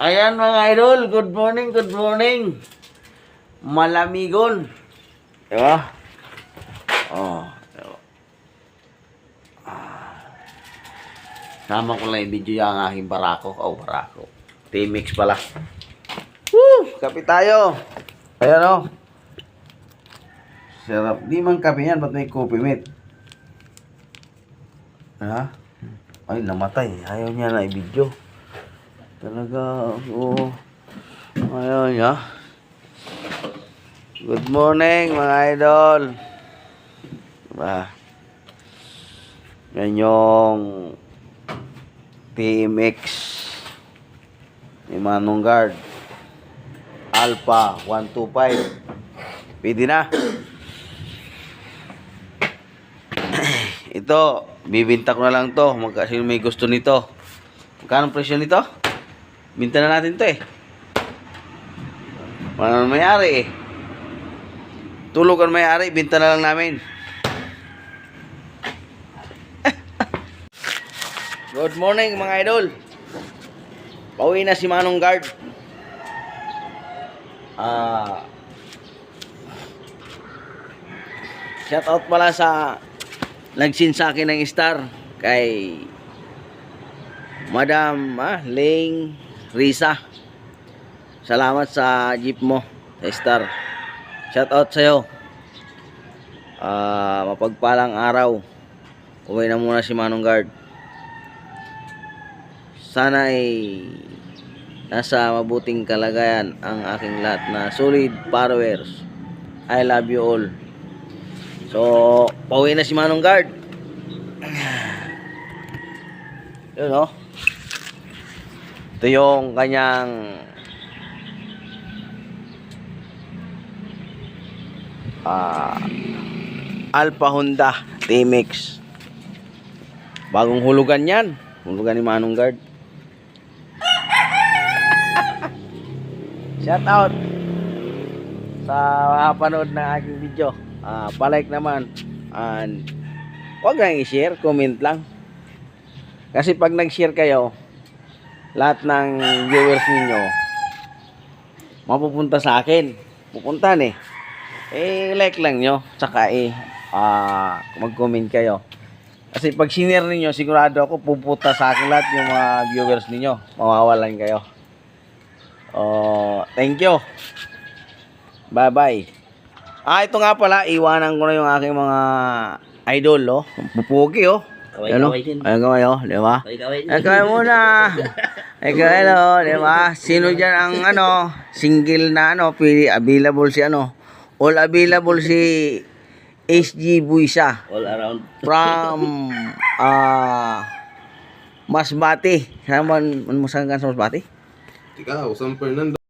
Ayan mga idol, good morning, good morning. Malamigon. Diba? Oh. diba? Ah. Sama ko lang yung video yung aking barako. Oh, barako. T-mix pala. Woo! Kape tayo. Ayan o. Sarap. Di man kape yan, ba't may coffee mate? Ha? Ay, namatay. Ayaw niya na i-video. Talaga, oo. Ayaw niya. Good morning, mga idol. Diba? Yan yung TMX ni Manong Guard. Alpha 125. Pwede na. Ito, bibinta ko na lang to. Sino may gusto nito? Magkano presyo nito? Binta na natin to eh. Wala nang mayari eh. Tulog ang mayari, binta na lang namin. Good morning mga idol. Pauwi na si Manong Guard. Ah. shout out pala sa nagsin sa akin ng star kay Madam ah, Ling Risa. Salamat sa jeep mo, sa star. Shout out sa'yo. Ah, mapagpalang araw. Uwi na muna si Manong Guard. Sana ay nasa mabuting kalagayan ang aking lahat na solid followers. I love you all. So, pauwi na si Manong Guard. Yun oh. Ito yung kanyang ah Alpha Honda T-Mix. Bagong hulugan yan. Hulugan ni Manong Guard. Shout out sa makapanood ng aking video. Ah, palike naman. And wag lang i-share, comment lang. Kasi pag nag-share kayo, lahat ng viewers ninyo mapupunta sa akin. Pupuntahan eh. Eh, like lang nyo. Tsaka eh, ah, mag-comment kayo. Kasi pag sinare ninyo, sigurado ako pupunta sa akin lahat yung mga viewers ninyo. Mawawalan kayo. Oh, thank you. Bye-bye. Ah, ito nga pala, iwanan ko na yung aking mga idol, oh. Pupugi, oh. Ano? Kaway-kaway din. Ayun kaway, oh. Di ba? Kaway-kaway din. Ay, kaway muna. Ay, kaway, oh. Di ba? Sino dyan ang, ano, single na, ano, pili, available si, ano, all available si SG Buisa All around. from, ah, Masbate. Saan man, man mo saan ka sa Masbate? Ikaw, San Fernando.